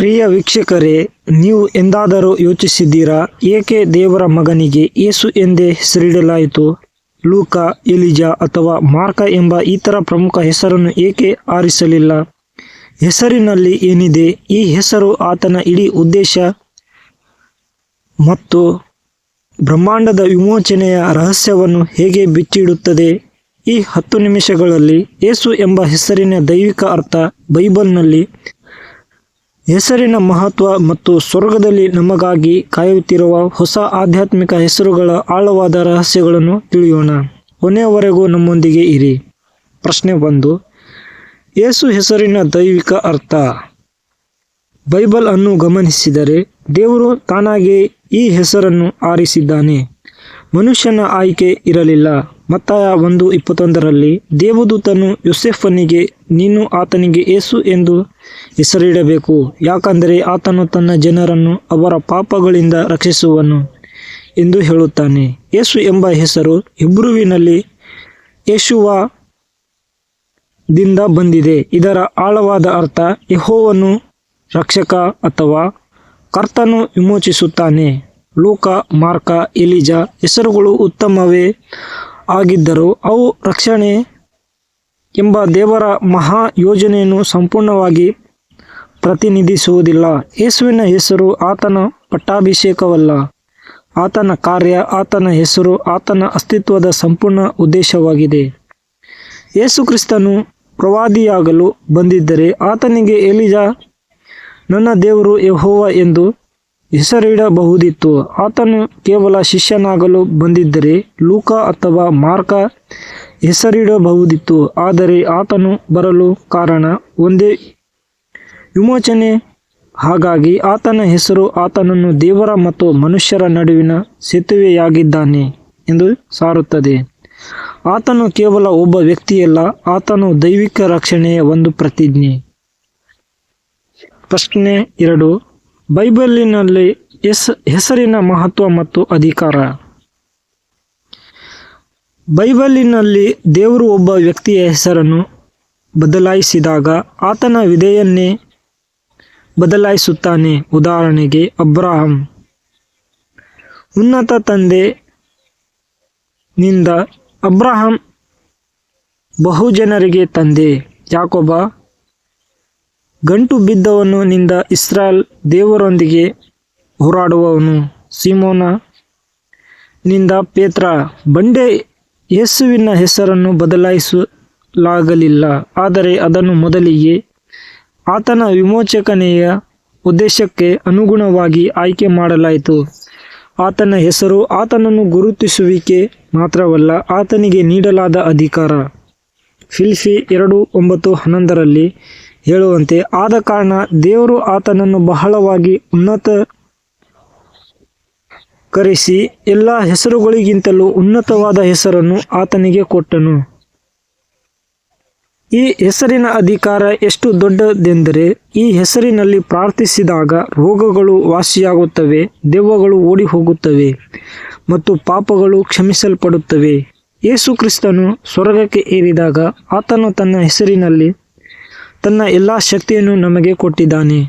ಪ್ರಿಯ ವೀಕ್ಷಕರೇ, ನೀವು ಎಂದಾದರೂ ಯೋಚಿಸಿದ್ದೀರಾ? ಏಕೆ ದೇವರ ಮಗನಿಗೆ ಏಸು ಎಂದೇ ಹೆಸರಿಡಲಾಯಿತು? ಲೂಕ, ಎಲಿಜಾ ಅಥವಾ ಮಾರ್ಕ ಎಂಬ ಇತರ ಪ್ರಮುಖ ಹೆಸರನ್ನು ಏಕೆ ಆರಿಸಲಿಲ್ಲ? ಹೆಸರಿನಲ್ಲಿ ಏನಿದೆ? ಈ ಹೆಸರು ಆತನ ಇಡೀ ಉದ್ದೇಶ ಮತ್ತು ಬ್ರಹ್ಮಾಂಡದ ವಿಮೋಚನೆಯ ರಹಸ್ಯವನ್ನು ಹೇಗೆ ಬಿಚ್ಚಿಡುತ್ತದೆ? ಈ ಹತ್ತು ನಿಮಿಷಗಳಲ್ಲಿ ಏಸು ಎಂಬ ಹೆಸರಿನ ದೈವಿಕ ಅರ್ಥ ಬೈಬಲ್ನಲ್ಲಿ ಹೆಸರಿನ ಮಹತ್ವ ಮತ್ತು ಸ್ವರ್ಗದಲ್ಲಿ ನಮಗಾಗಿ ಕಾಯುತ್ತಿರುವ ಹೊಸ ಆಧ್ಯಾತ್ಮಿಕ ಹೆಸರುಗಳ ಆಳವಾದ ರಹಸ್ಯಗಳನ್ನು ತಿಳಿಯೋಣ. ಕೊನೆಯವರೆಗೂ ನಮ್ಮೊಂದಿಗೆ ಇರಿ. ಪ್ರಶ್ನೆ ಒಂದು. ಯೇಸು ಹೆಸರಿನ ದೈವಿಕ ಅರ್ಥ. ಬೈಬಲ್ ಅನ್ನು ಗಮನಿಸಿದರೆ ದೇವರು ತಾನಾಗೆ ಈ ಹೆಸರನ್ನು ಆರಿಸಿದ್ದಾನೆ. ಮನುಷ್ಯನ ಆಯ್ಕೆ ಇರಲಿಲ್ಲ. ಮತ್ತಾಯ ಒಂದು ಇಪ್ಪತ್ತೊಂದರಲ್ಲಿ ದೇವದೂತನು ಯೋಸೆಫನಿಗೆ, ನೀನು ಆತನಿಗೆ ಏಸು ಎಂದು ಹೆಸರಿಡಬೇಕು, ಯಾಕಂದರೆ ಆತನು ತನ್ನ ಜನರನ್ನು ಅವರ ಪಾಪಗಳಿಂದ ರಕ್ಷಿಸುವನು ಎಂದು ಹೇಳುತ್ತಾನೆ. ಯೇಸು ಎಂಬ ಹೆಸರು ಇಬ್ರುವಿನಲ್ಲಿ ಯೇಸುವ ದಿಂದ ಬಂದಿದೆ. ಇದರ ಆಳವಾದ ಅರ್ಥ ಯೆಹೋವನು ರಕ್ಷಕ ಅಥವಾ ಕರ್ತನು ವಿಮೋಚಿಸುತ್ತಾನೆ. ಲೂಕ, ಮಾರ್ಕ, ಎಲಿಜಾ ಹೆಸರುಗಳು ಉತ್ತಮವೇ ಆಗಿದ್ದರು ಅವು ರಕ್ಷಣೆ ಎಂಬ ದೇವರ ಮಹಾ ಯೋಜನೆಯನ್ನು ಸಂಪೂರ್ಣವಾಗಿ ಪ್ರತಿನಿಧಿಸುವುದಿಲ್ಲ. ಯೇಸುವಿನ ಹೆಸರು ಆತನ ಪಟ್ಟಾಭಿಷೇಕವಲ್ಲ. ಆತನ ಕಾರ್ಯ ಆತನ ಹೆಸರು ಆತನ ಅಸ್ತಿತ್ವದ ಸಂಪೂರ್ಣ ಉದ್ದೇಶವಾಗಿದೆ. ಯೇಸು ಕ್ರಿಸ್ತನು ಪ್ರವಾದಿಯಾಗಲು ಬಂದಿದ್ದರೆ ಆತನಿಗೆ, ಎಲಿಜ, ನನ್ನ ದೇವರು ಯಹೋವ ಎಂದು ಹೆಸರಿಡಬಹುದಿತ್ತು. ಆತನು ಕೇವಲ ಶಿಷ್ಯನಾಗಲು ಬಂದಿದ್ದರೆ ಲೂಕ ಅಥವಾ ಮಾರ್ಕ ಹೆಸರಿಡಬಹುದಿತ್ತು. ಆದರೆ ಆತನು ಬರಲು ಕಾರಣ ಒಂದೇ ವಿಮೋಚನೆ. ಹಾಗಾಗಿ ಆತನ ಹೆಸರು ಆತನನ್ನು ದೇವರ ಮತ್ತು ಮನುಷ್ಯರ ನಡುವಿನ ಸೇತುವೆಯಾಗಿದ್ದಾನೆ ಎಂದು ಸಾರುತ್ತದೆ. ಆತನು ಕೇವಲ ಒಬ್ಬ ವ್ಯಕ್ತಿಯಲ್ಲ, ಆತನು ದೈವಿಕ ರಕ್ಷಣೆಯ ಒಂದು ಪ್ರತಿಜ್ಞೆ. ಪ್ರಶ್ನೆ ಎರಡು. ಬೈಬಲಿನಲ್ಲಿ ಹೆಸ, ಹೆಸರಿನ ಮಹತ್ವ ಮತ್ತು ಅಧಿಕಾರ. ಬೈಬಲಿನಲ್ಲಿ ದೇವರು ಒಬ್ಬ ವ್ಯಕ್ತಿಯ ಹೆಸರನ್ನು ಬದಲಾಯಿಸಿದಾಗ ಆತನ ವಿಧೆಯನ್ನೇ ಬದಲಾಯಿಸುತ್ತಾನೆ. ಉದಾಹರಣೆಗೆ ಅಬ್ರಾಹಂ. ಉನ್ನತ ತಂದೆ ನಿಂದ ಅಬ್ರಹಾಂ ಬಹುಜನರಿಗೆ ತಂದೆ. ಯಾಕೊಬ್ಬ ಗಂಟು ಬಿದ್ದವನು ನಿಂದ ಇಸ್ರಾಲ್ ದೇವರೊಂದಿಗೆ ಹೋರಾಡುವವನು. ಸಿಮೋನ ನಿಂದ ಪೇತ್ರ, ಬಂಡೆ ಯೇಸುವಿನ ಹೆಸರನ್ನು ಬದಲಾಯಿಸಲಾಗಲಿಲ್ಲ. ಆದರೆ ಅದನ್ನು ಮೊದಲಿಗೆ ಆತನ ವಿಮೋಚಕನೆಯ ಉದ್ದೇಶಕ್ಕೆ ಅನುಗುಣವಾಗಿ ಆಯ್ಕೆ ಮಾಡಲಾಯಿತು. ಆತನ ಹೆಸರು ಆತನನ್ನು ಗುರುತಿಸುವಿಕೆ ಮಾತ್ರವಲ್ಲ, ಆತನಿಗೆ ನೀಡಲಾದ ಅಧಿಕಾರ. ಫಿಲ್ಫಿ ಎರಡು ಒಂಬತ್ತು ಹನ್ನೊಂದರಲ್ಲಿ ಹೇಳುವಂತೆ, ಆದ ಕಾರಣ ದೇವರು ಆತನನ್ನು ಬಹಳವಾಗಿ ಉನ್ನತ ಕರೆಸಿ ಎಲ್ಲ ಹೆಸರುಗಳಿಗಿಂತಲೂ ಉನ್ನತವಾದ ಹೆಸರನ್ನು ಆತನಿಗೆ ಕೊಟ್ಟನು. ಈ ಹೆಸರಿನ ಅಧಿಕಾರ ಎಷ್ಟು ದೊಡ್ಡದೆಂದರೆ, ಈ ಹೆಸರಿನಲ್ಲಿ ಪ್ರಾರ್ಥಿಸಿದಾಗ ರೋಗಗಳು ವಾಸಿಯಾಗುತ್ತವೆ, ದೆವ್ವಗಳು ಓಡಿ ಹೋಗುತ್ತವೆ ಮತ್ತು ಪಾಪಗಳು ಕ್ಷಮಿಸಲ್ಪಡುತ್ತವೆ. ಯೇಸು ಸ್ವರ್ಗಕ್ಕೆ ಏರಿದಾಗ ಆತನು ತನ್ನ ಹೆಸರಿನಲ್ಲಿ ತನ್ನ ಎಲ್ಲ ಶಕ್ತಿಯನ್ನು ನಮಗೆ ಕೊಟ್ಟಿದ್ದಾನೆ.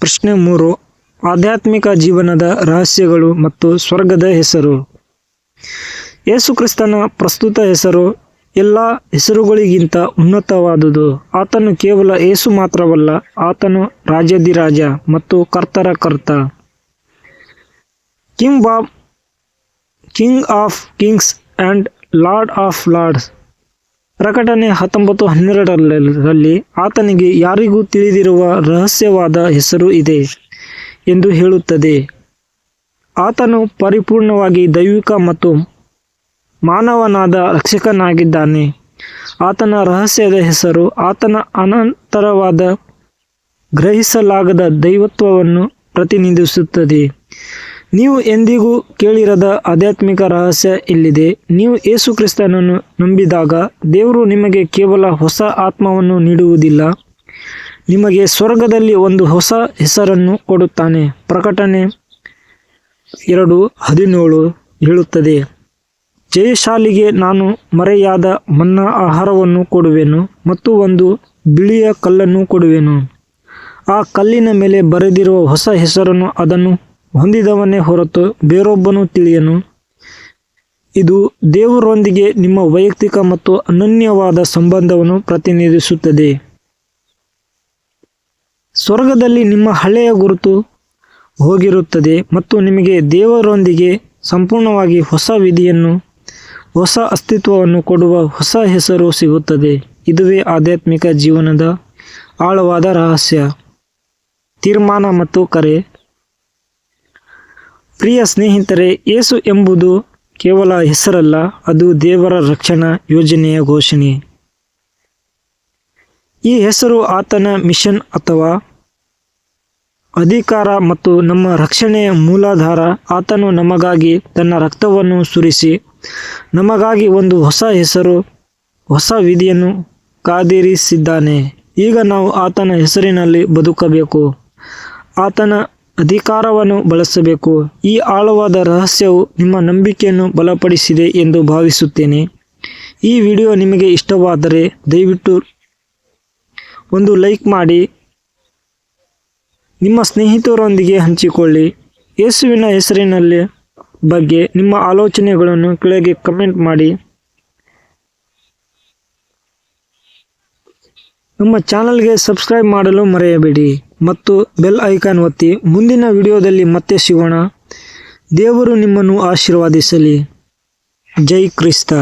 ಪ್ರಶ್ನೆ ಮೂರು. ಆಧ್ಯಾತ್ಮಿಕ ಜೀವನದ ರಹಸ್ಯಗಳು ಮತ್ತು ಸ್ವರ್ಗದ ಹೆಸರು. ಯೇಸುಕ್ರಿಸ್ತನ ಪ್ರಸ್ತುತ ಹೆಸರು ಎಲ್ಲ ಹೆಸರುಗಳಿಗಿಂತ ಉನ್ನತವಾದುದು. ಆತನು ಕೇವಲ ಏಸು ಮಾತ್ರವಲ್ಲ, ಆತನು ರಾಜಾಧಿರಾಜ ಮತ್ತು ಕರ್ತರ ಕರ್ತ. King bob, king of kings and lord of lords. ಪ್ರಕಟಣೆ ಹತ್ತೊಂಬತ್ತು ಹನ್ನೆರಡರಲ್ಲಿ ಆತನಿಗೆ ಯಾರಿಗೂ ತಿಳಿದಿರುವ ರಹಸ್ಯವಾದ ಹೆಸರು ಇದೆ ಎಂದು ಹೇಳುತ್ತದೆ. ಆತನು ಪರಿಪೂರ್ಣವಾಗಿ ದೈವಿಕ ಮತ್ತು ಮಾನವನಾದ ರಕ್ಷಕನಾಗಿದ್ದಾನೆ. ಆತನ ರಹಸ್ಯದ ಹೆಸರು ಆತನ ಅನಂತರವಾದ ಗ್ರಹಿಸಲಾಗದ ದೈವತ್ವವನ್ನು ಪ್ರತಿನಿಧಿಸುತ್ತದೆ. ನೀವು ಎಂದಿಗೂ ಕೇಳಿರದ ಆಧ್ಯಾತ್ಮಿಕ ರಹಸ್ಯ ಇಲ್ಲಿದೆ. ನೀವು ಯೇಸು ಕ್ರಿಸ್ತನನ್ನು ನಂಬಿದಾಗ ದೇವರು ನಿಮಗೆ ಕೇವಲ ಹೊಸ ಆತ್ಮವನ್ನು ನೀಡುವುದಿಲ್ಲ. ನಿಮಗೆ ಸ್ವರ್ಗದಲ್ಲಿ ಒಂದು ಹೊಸ ಹೆಸರನ್ನು ಕೊಡುತ್ತಾನೆ. ಪ್ರಕಟಣೆ ಎರಡು ಹದಿನೇಳು ಹೇಳುತ್ತದೆ. ಜಯಶಾಲಿಗೆ ನಾನು ಮರೆಯಾದ ಮನ್ನಾ ಆಹಾರವನ್ನು ಕೊಡುವೆನು ಮತ್ತು ಒಂದು ಬಿಳಿಯ ಕಲ್ಲನ್ನು ಕೊಡುವೆನು. ಆ ಕಲ್ಲಿನ ಮೇಲೆ ಬರೆದಿರುವ ಹೊಸ ಹೆಸರನ್ನು ಅದನ್ನು ಹೊಂದಿದವನೇ ಹೊರತು ಬೇರೊಬ್ಬನು ತಿಳಿಯನು. ಇದು ದೇವರೊಂದಿಗೆ ನಿಮ್ಮ ವೈಯಕ್ತಿಕ ಮತ್ತು ಅನನ್ಯವಾದ ಸಂಬಂಧವನ್ನು ಪ್ರತಿನಿಧಿಸುತ್ತದೆ. ಸ್ವರ್ಗದಲ್ಲಿ ನಿಮ್ಮ ಹಳೆಯ ಗುರುತು ಹೋಗಿರುತ್ತದೆ ಮತ್ತು ನಿಮಗೆ ದೇವರೊಂದಿಗೆ ಸಂಪೂರ್ಣವಾಗಿ ಹೊಸ ವಿಧಿಯನ್ನು, ಹೊಸ ಅಸ್ತಿತ್ವವನ್ನು ಕೊಡುವ ಹೊಸ ಹೆಸರು ಸಿಗುತ್ತದೆ. ಇದುವೇ ಆಧ್ಯಾತ್ಮಿಕ ಜೀವನದ ಆಳವಾದ ರಹಸ್ಯ. ತೀರ್ಮಾನ ಮತ್ತು ಕರೆ. ಪ್ರಿಯ ಸ್ನೇಹಿತರೆ, ಏಸು ಎಂಬುದು ಕೇವಲ ಹೆಸರಲ್ಲ, ಅದು ದೇವರ ರಕ್ಷಣಾ ಯೋಜನೆಯ ಘೋಷಣೆ. ಈ ಹೆಸರು ಆತನ ಮಿಷನ್ ಅಥವಾ ಅಧಿಕಾರ ಮತ್ತು ನಮ್ಮ ರಕ್ಷಣೆಯ ಮೂಲಾಧಾರ. ಆತನು ನಮಗಾಗಿ ತನ್ನ ರಕ್ತವನ್ನು ಸುರಿಸಿ, ನಮಗಾಗಿ ಒಂದು ಹೊಸ ಹೆಸರು, ಹೊಸ ವಿಧಿಯನ್ನು ಕಾದಿರಿಸಿದ್ದಾನೆ. ಈಗ ನಾವು ಆತನ ಹೆಸರಿನಲ್ಲಿ ಬದುಕಬೇಕು. ಆತನ ಅಧಿಕಾರವನ್ನು ಬಳಸಬೇಕು. ಈ ಆಳವಾದ ರಹಸ್ಯವು ನಿಮ್ಮ ನಂಬಿಕೆಯನ್ನು ಬಲಪಡಿಸಿದೆ ಎಂದು ಭಾವಿಸುತ್ತೇನೆ. ಈ ವಿಡಿಯೋ ನಿಮಗೆ ಇಷ್ಟವಾದರೆ ದಯವಿಟ್ಟು ಒಂದು ಲೈಕ್ ಮಾಡಿ. ನಿಮ್ಮ ಸ್ನೇಹಿತರೊಂದಿಗೆ ಹಂಚಿಕೊಳ್ಳಿ. ಯೇಸುವಿನ ಹೆಸರಿನಲ್ಲಿ ಬಗ್ಗೆ ನಿಮ್ಮ ಆಲೋಚನೆಗಳನ್ನು ಕೆಳಗೆ ಕಮೆಂಟ್ ಮಾಡಿ. ನಮ್ಮ ಚಾನಲ್ಗೆ ಸಬ್ಸ್ಕ್ರೈಬ್ ಮಾಡಲು ಮರೆಯಬೇಡಿ ಮತ್ತು ಬೆಲ್ ಐಕಾನ್ ಒತ್ತಿ ಮುಂದಿನ ವಿಡಿಯೋದಲ್ಲಿ ಮತ್ತೆ ಸಿಗೋಣ. ದೇವರು ನಿಮ್ಮನ್ನು ಆಶೀರ್ವಾದಿಸಲಿ. ಜೈ ಕ್ರಿಸ್ತ.